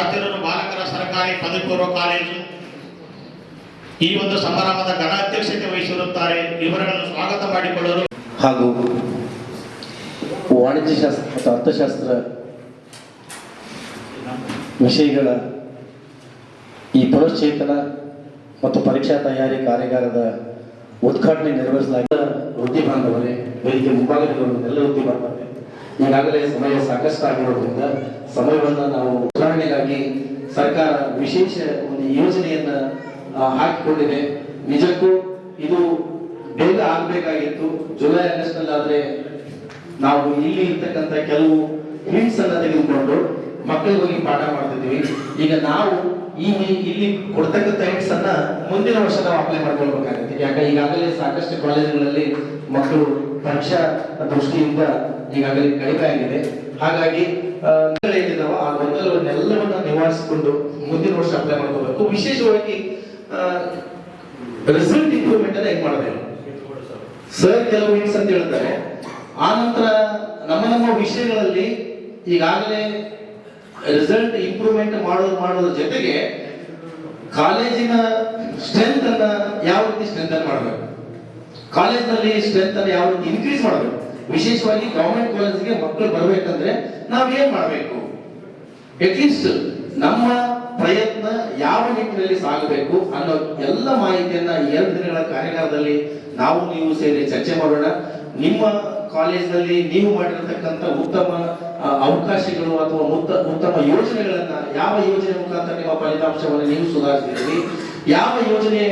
ರಾಜರೂರು ಬಾಲಕರ ಸರ್ಕಾರಿ ಪದವಿ ಕಾಲೇಜು. ಈ ಒಂದು ಸಮಾರಂಭದ ಗಣಾಧ್ಯಕ್ಷತೆ ವಹಿಸಿರುತ್ತಾರೆ. ಇವರನ್ನು ಸ್ವಾಗತ ಮಾಡಿಕೊಳ್ಳಲು. ಹಾಗೂ ವಾಣಿಜ್ಯ ಶಾಸ್ತ್ರ ಮತ್ತು ಅರ್ಥಶಾಸ್ತ್ರ ವಿಷಯಗಳ ಈ ಪುನಶ್ಚೇತನ ಮತ್ತು ಪರೀಕ್ಷಾ ತಯಾರಿ ಕಾರ್ಯಾಗಾರದ ಉದ್ಘಾಟನೆ ನೆರವೇರಿಸಲಾಗಿದೆ. ವೃತ್ತಿ ಬಾಂಧವರೇ, ವೇದಿಕೆ ಮುಂಭಾಗದವರು ಎಲ್ಲ ವೃತ್ತಿ ಬಾಂಧವರೇ, ಈಗಾಗಲೇ ಸಮಯ ಸಾಕಷ್ಟು ಆಗಿರೋದ್ರಿಂದ ಸಮಯವನ್ನು ನಾವು ಸುಧಾರಣೆಗಾಗಿ ಸರ್ಕಾರ ವಿಶೇಷ ಒಂದು ಯೋಜನೆಯನ್ನ ಹಾಕಿಕೊಂಡಿದೆ. ನಿಜಕ್ಕೂ ಇದು ಬೇಗ ಆಗಬೇಕಾಗಿತ್ತು. ಜುಲೈ ಆಗಸ್ಟ್ನಲ್ಲಿ ನಾವು ಇಲ್ಲಿ ಇರ್ತಕ್ಕಂಥ ಕೆಲವು ಹಿಂಟ್ಸ್ ಅನ್ನ ತೆಗೆದುಕೊಂಡು ಮಕ್ಕಳಿಗೆ ಹೋಗಿ ಪಾಠ ಮಾಡ್ತಿದ್ವಿ. ಈಗ ನಾವು ಈ ಇಲ್ಲಿ ಕೊಡ್ತಕ್ಕಂಥ ಹಿಂಟ್ಸ್ ಅನ್ನ ಮುಂದಿನ ವರ್ಷ ನಾವು ಅಪ್ಲೈ ಮಾಡ್ಕೊಳ್ಬೇಕಾಗುತ್ತೆ. ಯಾಕೆ, ಈಗಾಗಲೇ ಸಾಕಷ್ಟು ಕಾಲೇಜುಗಳಲ್ಲಿ ಮಕ್ಕಳು ಪರೀಕ್ಷಾ ದೃಷ್ಟಿಯಿಂದ ಈಗಾಗಲೇ ಕಡಿಮೆ ಆಗಿದೆ. ಹಾಗಾಗಿ ಏನಿದಾವೋ ಆ ಗೊಂದಲವನ್ನೆಲ್ಲವನ್ನ ನಿವಾರಿಸಿಕೊಂಡು ಮುಂದಿನ ವರ್ಷ ಅಪ್ಲೈ ಮಾಡ್ಕೋಬೇಕು. ವಿಶೇಷವಾಗಿ ರಿಸಲ್ಟ್ ಇಂಪ್ರೂವ್ಮೆಂಟ್ ಅನ್ನ ಹೆಂಗ್ ಮಾಡಬೇಕು ಸರ್ ಕೆಲವು ಹಿಂಟ್ಸ್ ಅಂತ ಹೇಳ್ತಾರೆ. ಆ ನಂತರ ನಮ್ಮ ನಮ್ಮ ವಿಷಯಗಳಲ್ಲಿ ಈಗಾಗಲೇ ರಿಸಲ್ಟ್ ಇಂಪ್ರೂವ್ಮೆಂಟ್ ಮಾಡೋದು ಮಾಡೋದ್ರ ಜೊತೆಗೆ ಕಾಲೇಜಿನ ಸ್ಟ್ರೆಂತ್ ಅನ್ನ ಯಾವ ರೀತಿ ಸ್ಟ್ರೆಂತ್ ಮಾಡಬೇಕು? ಕಾಲೇಜ್ನಲ್ಲಿ ಸ್ಟ್ರೆಂತ್ ಅನ್ನ ಯಾವ ರೀತಿ ಇನ್ಕ್ರೀಸ್ ಮಾಡಬೇಕು? ವಿಶೇಷವಾಗಿ ಗವರ್ಮೆಂಟ್ ಕಾಲೇಜ್ಗೆ ಮಕ್ಕಳು ಬರಬೇಕಂದ್ರೆ ನಾವೇನ್ ಮಾಡಬೇಕು? ಅಟ್ಲೀಸ್ಟ್ ನಮ್ಮ ಪ್ರಯತ್ನ ಯಾವ ನಿಟ್ಟಿನಲ್ಲಿ ಸಾಗಬೇಕು ಅನ್ನೋ ಎಲ್ಲ ಮಾಹಿತಿಯನ್ನ ಎರಡು ದಿನಗಳ ಕಾರ್ಯಾಗಾರದಲ್ಲಿ ನಾವು ನೀವು ಸೇರಿ ಚರ್ಚೆ ಮಾಡೋಣ. ನಿಮ್ಮ ಕಾಲೇಜಿನಲ್ಲಿ ನೀವು ಮಾಡಿರತಕ್ಕಂಥ ಉತ್ತಮ ಅವಕಾಶಗಳು ಅಥವಾ ಉತ್ತ- ಉತ್ತಮ ಯೋಜನೆಗಳನ್ನ ಯಾವ ಯೋಜನೆ ಮುಖಾಂತರ ನಿಮ್ಮ ಫಲಿತಾಂಶವನ್ನು ನೀವು ಸುಧಾರಿಸಿದ್ದೀರಿ? ಯಾವ ಯೋಜನೆ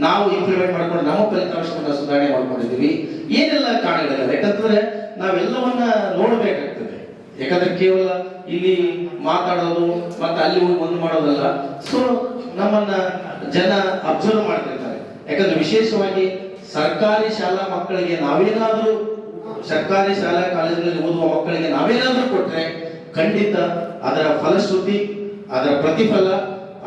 ನಾವು ಇಂಪ್ಲಿಮೆಂಟ್ ಮಾಡ್ಕೊಂಡು ನಮ್ಮ ಫಲಿತಾಂಶವನ್ನ ಸುಧಾರಣೆ ಮಾಡ್ಕೊಂಡಿದ್ದೀವಿ. ಏನೆಲ್ಲ ಕಾರಣಗಳಿಲ್ಲ ಯಾಕಂತಂದ್ರೆ ನಾವೆಲ್ಲವನ್ನ ನೋಡಬೇಕಾಗ್ತದೆ. ಯಾಕಂದ್ರೆ ಕೇವಲ ಇಲ್ಲಿ ಮಾತಾಡೋದು ಮತ್ತೆ ಅಲ್ಲಿ ಹೋಗಿ ಒಂದು ಮಾಡೋದಲ್ಲ. ಸೊ ನಮ್ಮನ್ನ ಜನ ಅಬ್ಸರ್ವ್ ಮಾಡ್ತಿರ್ತಾರೆ. ಯಾಕಂದ್ರೆ ವಿಶೇಷವಾಗಿ ಸರ್ಕಾರಿ ಶಾಲಾ ಮಕ್ಕಳಿಗೆ ನಾವೇನಾದ್ರೂ ಸರ್ಕಾರಿ ಶಾಲಾ ಕಾಲೇಜುಗಳಲ್ಲಿ ಓದುವ ಮಕ್ಕಳಿಗೆ ನಾವೇನಾದ್ರೂ ಕೊಟ್ರೆ ಖಂಡಿತ ಅದರ ಫಲಶ್ರುತಿ, ಅದರ ಪ್ರತಿಫಲ,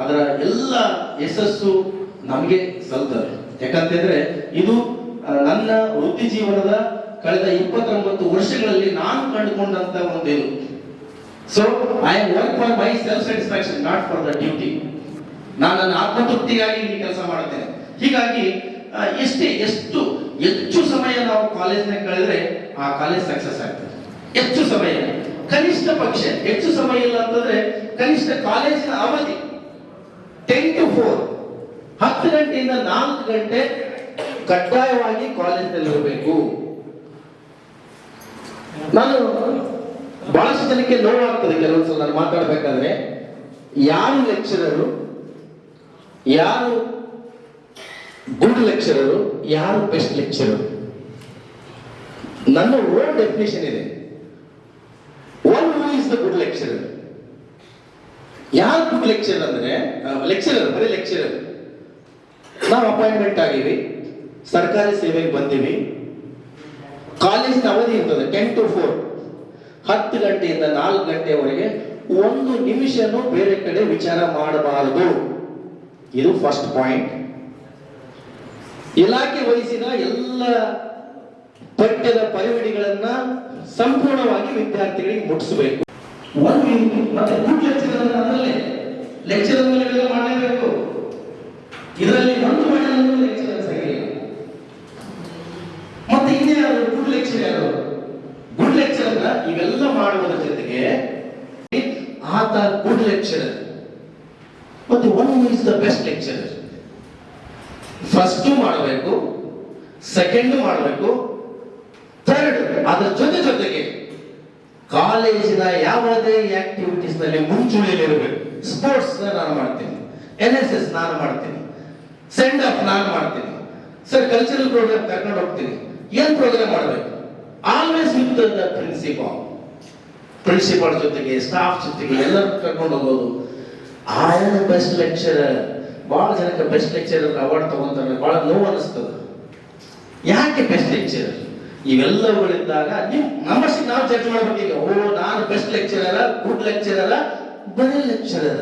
ಅದರ ಎಲ್ಲ ಯಶಸ್ಸು ನಮಗೆ ಸಲ್ತದೆ ಯಾಕಂತಂದ್ರೆ ಇದು ನನ್ನ ವೃತ್ತಿ ಜೀವನದ ಕಳೆದ ಇಪ್ಪತ್ತೊಂಬತ್ತು ವರ್ಷಗಳಲ್ಲಿ ನಾನು ಕಂಡುಕೊಂಡಂತ ಒಂದು so I work for myself satisfaction not for the duty ನಾನು ನನ್ನ ಆತ್ಮತೃಪ್ತಿಗಾಗಿ ಇಲ್ಲಿ ಕೆಲಸ ಮಾಡುತ್ತೇನೆ. ಹೀಗಾಗಿ ಎಷ್ಟೇ, ಎಷ್ಟು, ಹೆಚ್ಚು ಸಮಯ ನಾವು ಕಾಲೇಜ್ನಾಗ ಕಳೆದ್ರೆ ಆ ಕಾಲೇಜ್ ಸಕ್ಸಸ್ ಆಗ್ತದೆ. ಹೆಚ್ಚು ಸಮಯ. ಕನಿಷ್ಠ ಪಕ್ಷ, ಹೆಚ್ಚು ಸಮಯ ಇಲ್ಲ ಅಂತಂದ್ರೆ ಕನಿಷ್ಠ ಕಾಲೇಜಿನ ಅವಧಿ ಟೆನ್ ಟು ಫೋರ್ ಹತ್ತು ಗಂಟೆಯಿಂದ ನಾಲ್ಕು ಗಂಟೆ ಕಡ್ಡಾಯವಾಗಿ ಕಾಲೇಜಿನಲ್ಲಿ ಇರಬೇಕು ನಾನು ಬಹಳಷ್ಟು ಜನಕ್ಕೆ ನೋವಾಗ್ತದೆ. ಕೆಲವೊಂದ್ಸಲ ನಾನು ಮಾತಾಡ್ಬೇಕಾದ್ರೆ ಯಾರು ಲೆಕ್ಚರರು ಯಾರು ಗುಡ್ ಲೆಕ್ಚರರು ಯಾರು ಬೆಸ್ಟ್ ಲೆಕ್ಚರರು ನನ್ನ ಓನ್ ಡೆಫಿನೇಷನ್ ಇದೆ. One who is the good lecturer ಯಾರು ಗುಡ್ ಲೆಕ್ಚರ್ ಅಂದ್ರೆ ಲೆಕ್ಚರರ್ ಬರೀ ಲೆಕ್ಚರರ್ ನಾವು ಅಪಾಯಿಂಟ್ಮೆಂಟ್ ಆಗಿವಿ. ಸರ್ಕಾರಿ ಸೇವೆಗೆ ಬಂದೀವಿ. ಕಾಲೇಜಿನ ಅವಧಿ ಇರ್ತದೆ ಟೆನ್ ಟು ಫೋರ್ ಹತ್ತು ಗಂಟೆಯಿಂದ ನಾಲ್ಕು ಗಂಟೆವರೆಗೆ ಒಂದು ನಿಮಿಷನೂ ಬೇರೆ ಕಡೆ ವಿಚಾರ ಮಾಡಬಾರದು. ಇದು ಫಸ್ಟ್ ಪಾಯಿಂಟ್ ಇಲಾಖೆ ವಹಿಸಿದ ಎಲ್ಲ ಪಠ್ಯದ ಪರಿವಿಡಿಗಳನ್ನ ಸಂಪೂರ್ಣವಾಗಿ ವಿದ್ಯಾರ್ಥಿಗಳಿಗೆ ಮುಟ್ಟಿಸಬೇಕು. ಒಂದು ಮತ್ತೆ ಲೆಕ್ಚರ್ ಮಾಡಲೇಬೇಕು. ಇದರಲ್ಲಿ ಒಂದು ಮಾಡಿದ ಲೆಕ್ಚರ್ ಸರಿಯಿಲ್ಲ ಮತ್ತೆ ಇನ್ಯಾರು ಗುಡ್ ಲೆಕ್ಚರ್ ಯಾರು? ಗುಡ್ ಲೆಕ್ಚರ್ ಅಂದ್ರೆ ಇವೆಲ್ಲ ಮಾಡುವುದರ ಜೊತೆಗೆ ಆತ ಗುಡ್ ಲೆಕ್ಚರರ್ ಮತ್ತೆ one is the best lecturer first ಮಾಡಬೇಕು ಸೆಕೆಂಡ್ ಮಾಡಬೇಕು ಥರ್ಡ್ ಅದರ ಜೊತೆ ಜೊತೆಗೆ ಕಾಲೇಜಿನ ಯಾವುದೇ ಆಕ್ಟಿವಿಟೀಸ್ನಲ್ಲಿ ಮುಂಚೂಣಿಯಲ್ಲಿರಬೇಕು. ಸ್ಪೋರ್ಟ್ಸ್ ನಾನು ಮಾಡ್ತೀನಿ. ಎನ್ ಎಸ್ ಎಸ್ ನಾನು ಮಾಡ್ತೀನಿ. ಸೆಂಡ್ ಆಫ್ ನಾನು ಮಾಡ್ತೀನಿ. ಸರ್ ಕಲ್ಚರಲ್ ಪ್ರೋಗ್ರಾಮ್ ಕರ್ಕೊಂಡು ಹೋಗ್ತೀನಿ. ಏನ್ ಪ್ರೋಗ್ರಾಮ್ ಮಾಡಬೇಕು? Always with the principal principal ಜೊತೆಗೆ ಸ್ಟಾಫ್ ಜೊತೆಗೆ ಎಲ್ಲರೂ ಕರ್ಕೊಂಡು ಹೋಗೋದು. ಆಯಾ ಬೆಸ್ಟ್ ಲೆಕ್ಚರರ್ ಬಹಳ ಜನಕ್ಕೆ ಬೆಸ್ಟ್ ಲೆಕ್ಚರರ್ ಅವಾರ್ಡ್ ತಗೊಂತಾರೆ. ಬಹಳ ನೋವು ಅನಿಸ್ತದೆ. ಯಾಕೆ ಬೆಸ್ಟ್ ಲೆಕ್ಚರರ್ ಇವೆಲ್ಲವುಗಳಿದ್ದಾಗ ನೀವು ನಮ್ಮಷ್ಟಕ್ಕೆ ನಾವು ಚರ್ಚೆ ಮಾಡ್ಬೇಕು ಈಗ. ಓ, ನಾನು ಬೆಸ್ಟ್ ಲೆಕ್ಚರರ ಗುಡ್ ಲೆಕ್ಚರರ ಬರೀ ಲೆಕ್ಚರರ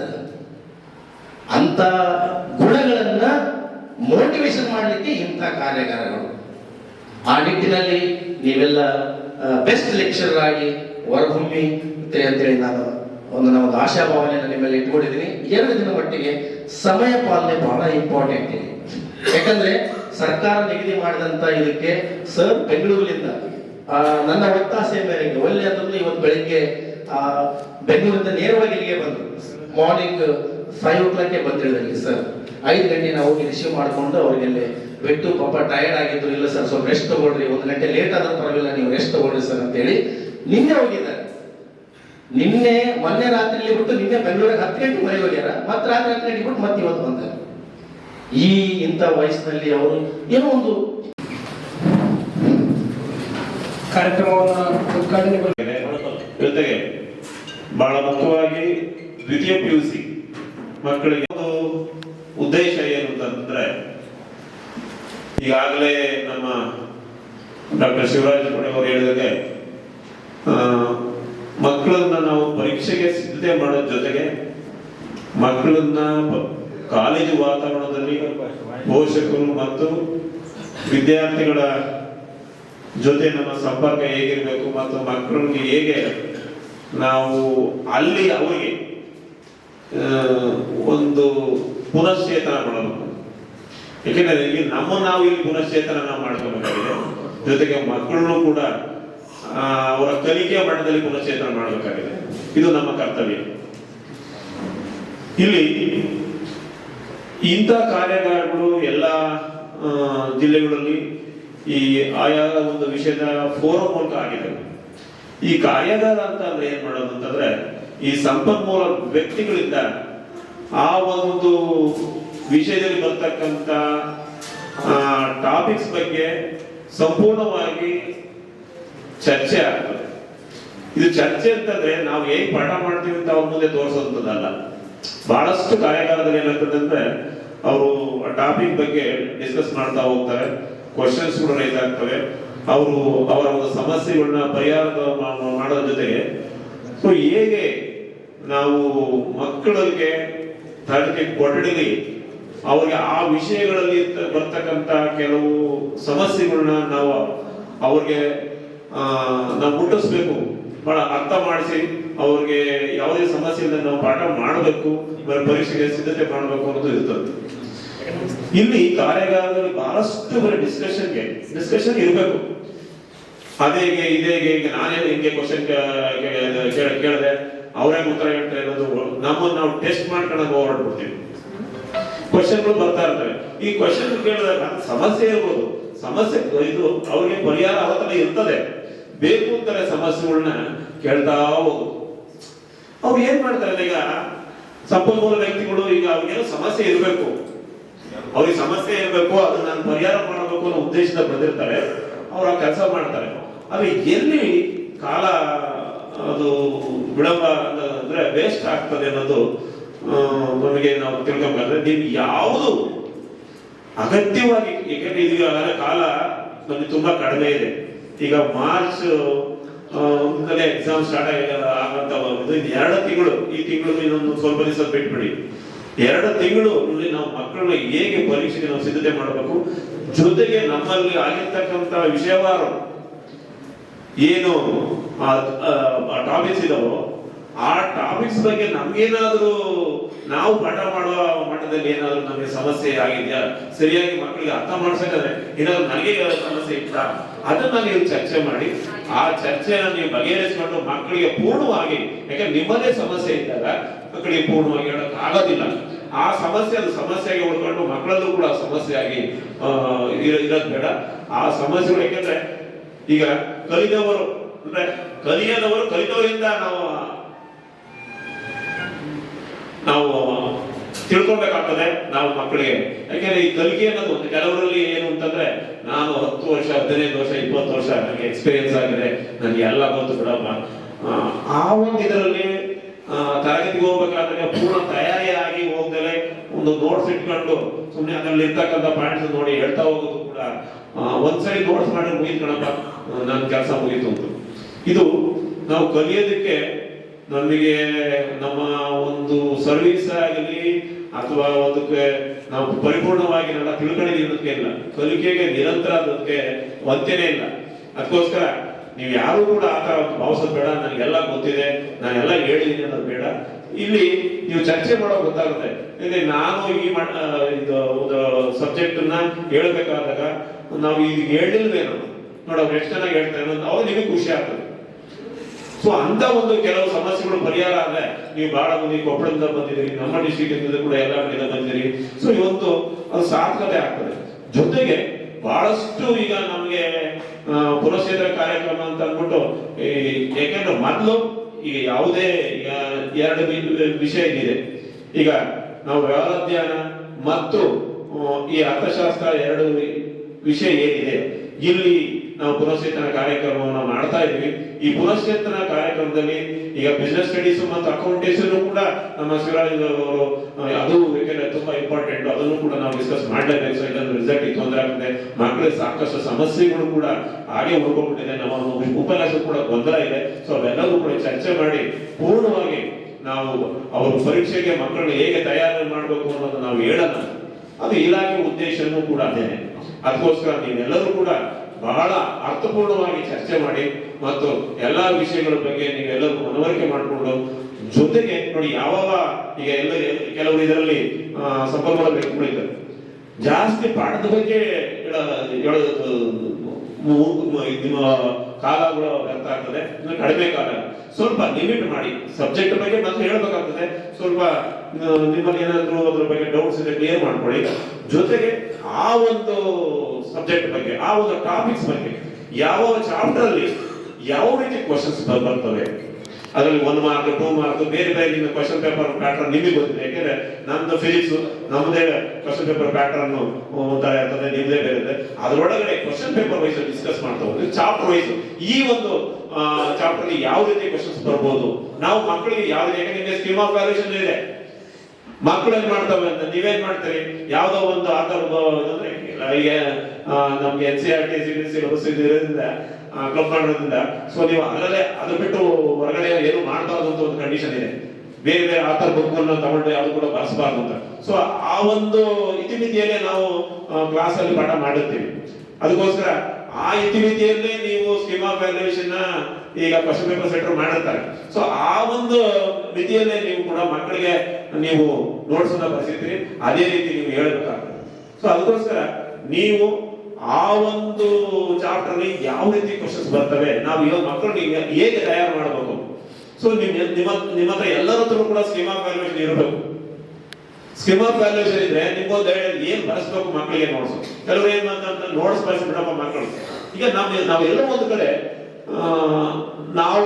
ಅಂತ ಗುಣಗಳನ್ನ ಮೋಟಿವೇಶನ್ ಮಾಡಲಿಕ್ಕೆ ಇಂಥ ಕಾರ್ಯಾಗಾರಗಳು. ಆ ನಿಟ್ಟಿನಲ್ಲಿ ನೀವೆಲ್ಲ ಬೆಸ್ಟ್ ಲೆಕ್ಚರರ್ ಆಗಿ ಹೊರಹೊಮ್ಮಿ ಅಂತೇಳಿ ನಾನು ಒಂದು ನಾವು ಒಂದು ಆಶಾಭಾವನೆಯನ್ನು ನಿಮ್ಮಲ್ಲಿ ಇಟ್ಕೊಂಡಿದ್ದೀನಿ. ಎರಡು ದಿನ ಮಟ್ಟಿಗೆ ಸಮಯ ಪಾಲನೆ ಬಹಳ ಇಂಪಾರ್ಟೆಂಟ್ ಇದೆ. ಯಾಕಂದ್ರೆ ಸರ್ಕಾರ ನಿಗದಿ ಮಾಡಿದಂತ ಇದಕ್ಕೆ ಸರ್ ಬೆಂಗಳೂರಿನಿಂದ ನನ್ನ ಒತ್ತಾಸೆ ಮೇರೆಗೆ ಒಳ್ಳೆ ಅಂತಂದ್ರೆ ಇವತ್ತು ಬೆಳಿಗ್ಗೆ ಬೆಂಗಳೂರಿಂದ ನೇರವಾಗಿ ಇಲ್ಲಿಗೆ ಬಂದರು ಮಾರ್ನಿಂಗ್ ಫೈವ್ ಓ ಕ್ಲಾಕ್ಗೆ ಬಂದಿಳಿದಲ್ಲಿ ಸರ್ ಐದು ಗಂಟೆ ನಾವು ಹೋಗಿ ರಿಸೀವ್ ಮಾಡಿಕೊಂಡು ಅವರಿಗೆಲ್ಲ ಬಿಟ್ಟು ಪಾಪ ಟಯರ್ಡ್ ಆಗಿದ್ರು ಇಲ್ಲ ಸರ್ ಸ್ವಲ್ಪ ರೆಸ್ಟ್ ತಗೊಳ್ರಿ ಒಂದು ಗಂಟೆ ಲೇಟ್ ಆದ್ರೂ ಪರವಾಗಿಲ್ಲ ನೀವು ರೆಸ್ಟ್ ತಗೊಳ್ರಿ ಸರ್ ಅಂತ ಹೇಳಿ ನಿನ್ನೆ ಹೋಗಿದ್ದಾರೆ. ನಿನ್ನೆ ಮೊನ್ನೆ ರಾತ್ರಿ ಬಿಟ್ಟು ನಿನ್ನೆ ಬೆಂಗಳೂರಿಗೆ ಹತ್ತು ಗಂಟೆ ಮನೆ ಹೋಗ್ಯಾರ ಮತ್ತೆ ರಾತ್ರಿ ಹತ್ತು ಗಂಟೆ ಬಿಟ್ಟು ಮತ್ತೆ ಇವತ್ತು ಬಂದಾರೆ. ಈ ಇಂಥ ವಯಸ್ಸಿನಲ್ಲಿ ಅವರು ಏನೋ ಒಂದು ಕಾರ್ಯಕ್ರಮವನ್ನು ಉದ್ಘಾಟನೆ ಜೊತೆಗೆ ಬಹಳ ಮುಖ್ಯವಾಗಿ ದ್ವಿತೀಯ ಪಿ ಯು ಸಿ ಮಕ್ಕಳಿಗೆ ಉದ್ದೇಶ ಏನು ಅಂತಂದ್ರೆ, ಈಗಾಗಲೇ ನಮ್ಮ ಡಾಕ್ಟರ್ ಶಿವರಾಜ್ ಅವರು ಹೇಳಿದಾಗೆ ಮಕ್ಕಳನ್ನ ನಾವು ಪರೀಕ್ಷೆಗೆ ಸಿದ್ಧತೆ ಮಾಡೋದ್ರ ಜೊತೆಗೆ ಮಕ್ಕಳನ್ನ ಕಾಲೇಜು ವಾತಾವರಣದಲ್ಲಿ ಪೋಷಕರು ಮತ್ತು ವಿದ್ಯಾರ್ಥಿಗಳ ಜೊತೆ ನಮ್ಮ ಸಂಪರ್ಕ ಹೇಗಿರಬೇಕು ಮತ್ತು ಮಕ್ಕಳಿಗೆ ಹೇಗೆ ನಾವು ಅಲ್ಲಿ ಅವರಿಗೆ ಒಂದು ಪುನಶ್ಚೇತನ ಮಾಡಬೇಕು. ಯಾಕೆಂದರೆ ಇಲ್ಲಿ ನಮ್ಮ ನಾವು ಇಲ್ಲಿ ಪುನಶ್ಚೇತನ ಮಾಡ್ಕೋಬೇಕಾಗಿದೆ. ಜೊತೆಗೆ ಮಕ್ಕಳನ್ನು ಕೂಡ ಅವರ ಕಲಿಕೆಯ ಮಟ್ಟದಲ್ಲಿ ಪುನಶ್ಚೇತನ ಮಾಡಬೇಕಾಗಿದೆ. ಇದು ನಮ್ಮ ಕರ್ತವ್ಯ. ಇಲ್ಲಿ ಇಂಥ ಕಾರ್ಯಾಗಾರಗಳು ಎಲ್ಲ ಜಿಲ್ಲೆಗಳಲ್ಲಿ ಈ ಆಯಾ ಒಂದು ವಿಷಯದ ಫೋರಂ ಮೂಲಕ ಆಗಿದೆ ಈ ಕಾರ್ಯಾಗಾರ ಅಂತ ಅಂದ್ರೆ ಏನ್ ಮಾಡೋದು ಅಂತಂದ್ರೆ ಈ ಸಂಪನ್ಮೂಲ ವ್ಯಕ್ತಿಗಳಿಂದ ಆ ಒಂದು ವಿಷಯದಲ್ಲಿ ಬರ್ತಕ್ಕಂಥ ಟಾಪಿಕ್ಸ್ ಬಗ್ಗೆ ಸಂಪೂರ್ಣವಾಗಿ ಚರ್ಚೆ ಆಗ್ತದೆ. ಇದು ಚರ್ಚೆ ಅಂತಂದ್ರೆ ನಾವು ಹೇಗೆ ಪಾಠ ಮಾಡ್ತೀವಿ ಅಂತ ಅವ್ರ ಮುಂದೆ ತೋರಿಸೋದಲ್ಲ ಬಹಳಷ್ಟು ಕಾರ್ಯಕಾಲದಲ್ಲಿ ಏನಾಗ್ತದೆ ಅಂದ್ರೆ, ಅವರು ಟಾಪಿಕ್ ಬಗ್ಗೆ ಡಿಸ್ಕಸ್ ಮಾಡ್ತಾ ಹೋಗ್ತಾರೆ. ಕ್ವಶನ್ಸ್ ಕೂಡ ರೈಸ್ ಆಗ್ತವೆ. ಅವರು ಅವರ ಒಂದು ಸಮಸ್ಯೆಗಳನ್ನ ಪರಿಹಾರ ಮಾಡೋದ್ರ ಜೊತೆಗೆ ಸೊ ಹೇಗೆ ನಾವು ಮಕ್ಕಳಿಗೆ ತರಗತಿ ಕೊಠಡಿಲಿ ಅವರಿಗೆ ಆ ವಿಷಯಗಳಲ್ಲಿ ಬರ್ತಕ್ಕಂತ ಕೆಲವು ಸಮಸ್ಯೆಗಳನ್ನ ನಾವು ಅವ್ರಿಗೆ ನಾವು ಮುಟ್ಟಿಸ್ಬೇಕು. ಬಹಳ ಅರ್ಥ ಮಾಡಿಸಿ ಅವ್ರಿಗೆ ಯಾವುದೇ ಸಮಸ್ಯೆಯಿಂದ ನಾವು ಪಾಠ ಮಾಡಬೇಕು ಪರೀಕ್ಷೆಗೆ ಸಿದ್ಧತೆ ಮಾಡಬೇಕು ಅನ್ನೋದು ಇರ್ತದೆ. ಇಲ್ಲಿ ಕಾರ್ಯಾಗಾರದಲ್ಲಿ ಬಹಳಷ್ಟು ಬರೀ ಡಿಸ್ಕಷನ್ಗೆ ಡಿಸ್ಕಷನ್ ಇರಬೇಕು. ಅದೇಗೆ ಇದೇಗೆ ಈಗ ನಾನೇ ಹಿಂಗೆ ಕ್ವಶನ್ ಕೇಳಿದೆ, ಅವರೇ ಉತ್ತರ ಹೇಳ್ತಾ ಇರೋದು ನಮ್ಮನ್ನು ನಾವು ಟೆಸ್ಟ್ ಮಾಡ್ಕೊಂಡು ಹೊರಡ್ಬಿಡ್ತೀವಿ ಕ್ವಶನ್ಗಳು ಬರ್ತಾ ಇರ್ತವೆ. ಈ ಕ್ವಶನ್ ಕೇಳಿದಾಗ ಸಮಸ್ಯೆ ಇರ್ಬೋದು. ಸಮಸ್ಯೆ, ಇದು ಅವ್ರಿಗೆ ಪರಿಹಾರ ಅವತ್ತಲ್ಲ ಇರ್ತದೆ. ಬೇಕು ಅಂತಾರೆ ಸಮಸ್ಯೆಗಳನ್ನ ಕೇಳ್ತಾ ಹೋಗುದು. ಅವ್ರು ಏನ್ ಮಾಡ್ತಾರೆ ಈಗ? ಸಂಪನ್ಮೂಲ ವ್ಯಕ್ತಿಗಳು ಈಗ ಅವ್ರಿಗೇನೋ ಸಮಸ್ಯೆ ಇರಬೇಕು. ಅವ್ರಿಗೆ ಸಮಸ್ಯೆ ಇರಬೇಕು, ಅದನ್ನ ನಾನು ಪರಿಹಾರ ಮಾಡಬೇಕು ಅನ್ನೋ ಉದ್ದೇಶದ ಬಂದಿರ್ತಾರೆ. ಅವ್ರು ಆ ಕೆಲಸ ಮಾಡ್ತಾರೆ. ಆದ್ರೆ ಎಲ್ಲಿ ಕಾಲ, ಅದು ವಿಳಂಬ ಅಂದ್ರೆ ವೇಸ್ಟ್ ಆಗ್ತದೆ ಅನ್ನೋದು ನಮಗೆ ನಾವು ತಿಳ್ಕೊಬೇಕಂದ್ರೆ ನೀವು ಯಾವುದು ಅಗತ್ಯವಾಗಿ ಯಾಕಂದ್ರೆ ಇದೀಗ ಕಾಲ ನಮಗೆ ತುಂಬಾ ಕಡಿಮೆ ಇದೆ. ಈಗ ಮಾರ್ಚ್ ಒಂದಲೇ ಎಕ್ಸಾಮ್ ಸ್ಟಾರ್ಟ್ ಆಗಂತ ಇದು ಎರಡು ತಿಂಗಳು, ಈ ತಿಂಗಳು ಇನ್ನೊಂದು ಸ್ವಲ್ಪ ದಿವಸ ಬಿಟ್ಬಿಡಿ. ಎರಡು ತಿಂಗಳು ನಾವು ಮಕ್ಕಳನ್ನ ಹೇಗೆ ಪರೀಕ್ಷೆಗೆ ನಾವು ಸಿದ್ಧತೆ ಮಾಡಬೇಕು? ಜೊತೆಗೆ ನಮ್ಮಲ್ಲಿ ಆಗಿರ್ತಕ್ಕಂತ ವಿಷಯವಾರು ಏನು ಟಾಪಿಕ್ಸ್ ಇದಾವೋ, ಆ ಟಾಪಿಕ್ಸ್ ಬಗ್ಗೆ ನಮ್ಗೇನಾದ್ರೂ ನಾವು ಪಾಠ ಮಾಡುವ ಮಟ್ಟದಲ್ಲಿ ಏನಾದ್ರೂ ನಮಗೆ ಸಮಸ್ಯೆ ಆಗಿದೆಯಾ? ಸರಿಯಾಗಿ ಮಕ್ಕಳಿಗೆ ಅರ್ಥ ಮಾಡ್ಸಕ್ಕಾದ್ರೆ ಏನಾದ್ರು ನನಗೆ ಸಮಸ್ಯೆ ಇತ್ತ? ಅದನ್ನ ನೀವು ಚರ್ಚೆ ಮಾಡಿ. ಆ ಚರ್ಚೆನ ನೀವು ಬಗೆಹರಿಸಿಕೊಂಡು ಮಕ್ಕಳಿಗೆ ಪೂರ್ಣವಾಗಿ, ಯಾಕಂದ್ರೆ ನಿಮ್ಮದೇ ಸಮಸ್ಯೆ ಇದ್ದಾಗ ಮಕ್ಕಳಿಗೆ ಪೂರ್ಣವಾಗಿ ಹೇಳಕ್ ಆಗೋದಿಲ್ಲ. ಆ ಸಮಸ್ಯೆ, ಅದು ಸಮಸ್ಯೆಗೆ ಉಳ್ಕೊಂಡು ಮಕ್ಕಳಲ್ಲೂ ಕೂಡ ಸಮಸ್ಯೆ ಆಗಿ ಇರೋದ್ ಬೇಡ. ಆ ಸಮಸ್ಯೆಗಳು ಯಾಕಂದ್ರೆ ಈಗ ಕಲಿದವರು ಅಂದ್ರೆ ಕಲಿಯದವರು ಕಲಿತವರಿಂದ ನಾವು ನಾವು ತಿಳ್ಕೊಳ್ಬೇಕಾಗ್ತದೆ ನಾವು ಮಕ್ಕಳಿಗೆ. ಯಾಕೆಂದ್ರೆ ಈ ಕಲಿಕೆ ಅನ್ನೋದು ಕೆಲವರಲ್ಲಿ ಏನು ಅಂತಂದ್ರೆ ನಾನು ಹತ್ತು ವರ್ಷ ಹದಿನೈದು ವರ್ಷ ಇಪ್ಪತ್ತು ವರ್ಷ ನನಗೆ ಎಕ್ಸ್ಪೀರಿಯನ್ಸ್ ಆಗಿದೆ ನನಗೆ ಎಲ್ಲ ಗೊತ್ತು ಬಿಡಪ್ಪ. ಆ, ಒಂದು ಇದರಲ್ಲಿ ತರಗತಿಗೆ ಹೋಗ್ಬೇಕಾದ್ರೆ ಪೂರ್ಣ ತಯಾರಿಯಾಗಿ ಹೋಗ್ದಲೆ ಒಂದು ನೋಟ್ಸ್ ಇಟ್ಕೊಂಡು ಸುಮ್ಮನೆ ಅದರಲ್ಲಿ ಇರ್ತಕ್ಕಂಥ ಪಾಯಿಂಟ್ಸ್ ನೋಡಿ ಹೇಳ್ತಾ ಹೋಗೋದು ಕೂಡ ಒಂದ್ಸರಿ ನೋಟ್ಸ್ ಮಾಡಿ ಮುಗಿತು ಕಣಪ್ಪ ನನ್ನ ಕೆಲಸ ಮುಗೀತು ಅಂತ. ಇದು ನಾವು ಕಲಿಯೋದಕ್ಕೆ ನಮಗೆ ನಮ್ಮ ಒಂದು ಸರ್ವಿಸ್ ಆಗಲಿ ಅಥವಾ ಒಂದಕ್ಕೆ ನಾವು ಪರಿಪೂರ್ಣವಾಗಿ ನನ್ನ ಇಲ್ಲ. ಕಲಿಕೆಗೆ ನಿರಂತರ ಅದಕ್ಕೆ ವಂತೆನೇ ಇಲ್ಲ. ಅದಕ್ಕೋಸ್ಕರ ನೀವು ಯಾರು ಕೂಡ ಆ ತರ ಭಾವಿಸೋದು ಬೇಡ, ನನಗೆಲ್ಲ ಗೊತ್ತಿದೆ, ನಾನೆಲ್ಲ ಹೇಳಿದ್ದೀನಿ ಅನ್ನೋದು ಬೇಡ. ಇಲ್ಲಿ ನೀವು ಚರ್ಚೆ ಮಾಡೋ ಗೊತ್ತಾಗುತ್ತೆ. ಇಲ್ಲಿ ನಾನು ಈ ಸಬ್ಜೆಕ್ಟ್ನ ಹೇಳ್ಬೇಕಾದಾಗ ನಾವು ಈಗ ಹೇಳಿಲ್ವೇನೋ. ನೋಡ, ಅವ್ರು ಎಷ್ಟು ಚೆನ್ನಾಗಿ ಹೇಳ್ತಾ ಅವಾಗ ನಿಮಗೆ ಖುಷಿ ಆಗ್ತದೆ. ಸೊ ಅಂತ ಒಂದು ಕೆಲವು ಸಮಸ್ಯೆಗಳು ಪರಿಹಾರ ಆದ್ರೆ ನೀವು ಬಹಳ ಮಂದಿ ಕೊಪ್ಪಳದಿಂದ ಬಂದಿದ್ದೀರಿ, ನಮ್ಮ ಡಿಸ್ಟ್ರಿಕ್ಟ್ ಇಂದ ಕೂಡ ಎಲ್ಲ ಕಡೆಯಿಂದ ಬಂದಿದ್ದೀರಿ ಸೊ ಇವತ್ತು ಅದು ಸಾರ್ಥಕತೆ ಆಗ್ತದೆ. ಜೊತೆಗೆ ಬಹಳಷ್ಟು ಈಗ ನಮಗೆ ಪುರಸ್ಕೃತ ಕಾರ್ಯಕ್ರಮ ಅಂತ ಅಂದ್ಬಿಟ್ಟು ಈ ಯಾಕೆಂದ್ರೆ ಮೊದಲು ಈಗ ಯಾವುದೇ, ಈಗ ಎರಡು ವಿಷಯ ಇದೆ ಈಗ ನಾವು ವ್ಯವಹಾರ ಮತ್ತು ಈ ಅರ್ಥಶಾಸ್ತ್ರ ಎರಡು ವಿಷಯ ಏನಿದೆ, ಇಲ್ಲಿ ನಾವು ಪುನಶ್ಚೇತನ ಕಾರ್ಯಕ್ರಮವನ್ನು ಮಾಡ್ತಾ ಇದ್ವಿ ಈ ಪುನಶ್ಚೇತನ ಕಾರ್ಯಕ್ರಮದಲ್ಲಿ ಈಗ ಬಿಸ್ನೆಸ್ ಸ್ಟಡೀಸ್ ಮತ್ತು ಅಕೌಂಟೇಶನ್ ಕೂಡ ನಮ್ಮ ಶಿವರಾಜ್ ಅವರು ಅದು ಯಾಕೆಂದ್ರೆ ತುಂಬಾ ಇಂಪಾರ್ಟೆಂಟ್ ಅದನ್ನು ಕೂಡ ನಾವು ಡಿಸ್ಕಸ್ ಮಾಡಲೇಬೇಕು. ಸೊ ಇಲ್ಲಂದ್ರೆ ರಿಸಲ್ಟ್ ತೊಂದರೆ ಆಗುತ್ತೆ ಮಕ್ಕಳಿಗೆ ಸಾಕಷ್ಟು ಸಮಸ್ಯೆಗಳು ಕೂಡ ಹಾಗೆ ಉಳ್ಕೊಂಡ್ಬಿಟ್ಟಿದೆ. ನಮ್ಮ ಉಪನ್ಯಾಸ ಕೂಡ ಗೊಂದಲ ಇದೆ. ಸೊ ಅವೆಲ್ಲವೂ ಕೂಡ ಚರ್ಚೆ ಮಾಡಿ ಪೂರ್ಣವಾಗಿ ನಾವು ಅವ್ರ ಪರೀಕ್ಷೆಗೆ ಮಕ್ಕಳನ್ನ ಹೇಗೆ ತಯಾರಿ ಮಾಡಬೇಕು ಅನ್ನೋದು ನಾವು ಹೇಳಲ್ಲ. ಅದು ಇಲಾಖೆ ಉದ್ದೇಶನೂ ಕೂಡ ಅದೇನೆ. ಅದಕ್ಕೋಸ್ಕರ ನೀವೆಲ್ಲರೂ ಕೂಡ ಬಹಳ ಅರ್ಥಪೂರ್ಣವಾಗಿ ಚರ್ಚೆ ಮಾಡಿ ಮತ್ತು ಎಲ್ಲ ವಿಷಯಗಳ ಬಗ್ಗೆ ನೀವೆಲ್ಲರೂ ಮನವರಿಕೆ ಮಾಡಿಕೊಂಡು ಜೊತೆಗೆ ನೋಡಿ ಯಾವಾಗ ಈಗ ಎಲ್ಲ ಕೆಲವರು ಇದರಲ್ಲಿ ಸಂಪನ್ಮೂಲ ವ್ಯಕ್ತಿಗಳಿದ್ದಾರೆ ಜಾಸ್ತಿ ಪಾಠದ ಬಗ್ಗೆ ನಿಮ್ಮ ಕಾಲಗಳು ವ್ಯರ್ಥ ಆಗ್ತದೆ. ಕಡಿಮೆ ಕಾಲ. ಸ್ವಲ್ಪ ಲಿಮಿಟ್ ಮಾಡಿ. ಸಬ್ಜೆಕ್ಟ್ ಬಗ್ಗೆ ಮತ್ತೆ ಹೇಳಬೇಕಾಗ್ತದೆ. ಸ್ವಲ್ಪ ನಿಮ್ಮಲ್ಲಿ ಏನಾದ್ರು ಅದ್ರ ಬಗ್ಗೆ ಡೌಟ್ಸ್ ಇದೆ ಕ್ಲಿಯರ್ ಮಾಡ್ಕೊಳ್ಳಿ. ಜೊತೆಗೆ ಆ ಒಂದು ಸಬ್ಜೆಕ್ಟ್ ಬಗ್ಗೆ ಆ ಒಂದು ಟಾಪಿಕ್ಸ್ ಬಗ್ಗೆ, ಯಾವ ಚಾಪ್ಟರ್ ಅಲ್ಲಿ ಯಾವ ರೀತಿ ಕ್ವಶನ್ಸ್ ಬರ್ತವೆ? ಅದರಲ್ಲಿ ಒನ್ ಮಾರ್ಕ್ ಟೂ ಮಾರ್ಕ್ ಬೇರೆ ಬೇರೆ ನಿಮ್ಮ ಕ್ವಶನ್ ಪೇಪರ್ ಪ್ಯಾಟರ್ನ್ ನಿಮಗೆ ಗೊತ್ತಿದೆ. ಯಾಕೆಂದ್ರೆ ನಮ್ದು ಫಿಸಿಕ್ಸ್ ನಮ್ಮದೇ ಕ್ವಶನ್ ಪೇಪರ್ ಪ್ಯಾಟರ್ನ್ ಒಂಥರ ಇರ್ತದೆ ನಿಮ್ಮದೇ ಬೇರೆ ಇದೆ. ಅದರೊಳಗಡೆ ಕ್ವಶನ್ ಪೇಪರ್ ವೈಸ್ ಡಿಸ್ಕಸ್ ಮಾಡ್ತಾ ಚಾಪ್ಟರ್ ವೈಸ್ ಈ ಒಂದು ಚಾಪ್ಟರ್ ಯಾವ ರೀತಿ ಕ್ವಶನ್ಸ್ ಬರ್ಬೋದು? ನಾವು ಮಕ್ಕಳಿಗೆ ಯಾವ ರೀತಿ ಸ್ಕೀಮ್ ಆಫ್ ವ್ಯಾಲ್ಯೂಷನ್ ಇದೆ. ಮಕ್ಕಳು ಏನ್ ಮಾಡ್ತವೆ ಅಂತ, ನೀವೇನ್ ಮಾಡ್ತೀರಿ? ಯಾವ್ದೋ ಒಂದು ಆಧಾರ ಅಂದ್ರೆ ಈಗ ನಮ್ಗೆ N C R T syllabus ಇರೋದ್ರಿಂದ ಕ್ಲಬ್ ಮಾಡೋದ್ರಿಂದ. ಸೊ ನೀವು ಅದರಲ್ಲೇ, ಅದು ಬಿಟ್ಟು ಹೊರಗಡೆ ಏನು ಮಾಡಬಾರ್ದು ಅಂತ ಒಂದು ಕಂಡೀಷನ್ ಇದೆ. ಬೇರೆ ಬೇರೆ ಆತರ ಬುಕ್ಗಳನ್ನ ತಗೊಂಡು ಯಾವ್ದು ಕೂಡ ಬಳಸಬಾರ್ದು ಅಂತ. ಸೊ ಆ ಒಂದು ಇತಿಮಿತಿಯಲ್ಲೇ ನಾವು ಕ್ಲಾಸ್ ಅಲ್ಲಿ ಪಾಠ ಮಾಡಿರ್ತೀವಿ ಅದಕ್ಕೋಸ್ಕರ ಆ ಇತಿಮಿತಿಯಲ್ಲೇ ನೀವು ಸ್ಕೀಮ್ ಆಫ್ ವ್ಯಾಲ್ಯೂಯೇಷನ್ ಈಗ ಕ್ವಶನ್ ಪೇಪರ್ ಸೆಂಟರ್ ಮಾಡಿರ್ತಾರೆ ಸೊ ಆ ಒಂದು ಮಿತಿಯಲ್ಲೇ ನೀವು ಕೂಡ ಮಕ್ಕಳಿಗೆ ನೀವು ನೋಟ್ಸ್ ಅನ್ನ ಬರ್ಸಿರ್ತೀರಿ. ಅದೇ ರೀತಿ ನೀವು ಹೇಳ್ಬೇಕಾಗ್ತದೆ. ಸೊ ಅದಕ್ಕೋಸ್ಕರ ನೀವು ಆ ಒಂದು ಚಾಪ್ಟರ್ ಯಾವ ರೀತಿ ಕ್ವಶನ್ಸ್ ಬರ್ತವೆ, ನಾವು ಇವಾಗ ಮಕ್ಕಳಿಗೆ ಹೇಗೆ ತಯಾರು ಮಾಡಬೇಕು? ಸೊ ನಿಮ್ ನಿಮ್ಮ ನಿಮ್ಮ ಹತ್ರ ಎಲ್ಲರ ಹತ್ರ ಕೂಡ ಸ್ಕೀಮ್ ಆಫ್ ವ್ಯಾಲ್ಯೂಯೇಷನ್ ಇರಬೇಕು. ಸ್ಕೀಮ್ ಆಫ್ ವ್ಯಾಲ್ಯೂಯೇಷನ್ ಇದ್ರೆ ನಿಮ್ಗೊಂದು ಏನ್ ಬರೆಸ್ಬೇಕು ಮಕ್ಕಳಿಗೆ ನೋಡ್ಸು ಕೆಲವರು ಏನ್ ಮಾಡ್ತಾರೆ ನೋಡ್ಸ್ ಬಳಸ್ಬಿಡಪ್ಪ ಬಿಡಪ್ಪ ಮಕ್ಕಳು ಈಗ ನಾವು ನಾವೆಲ್ಲ ಒಂದು ಕಡೆ ನಾವು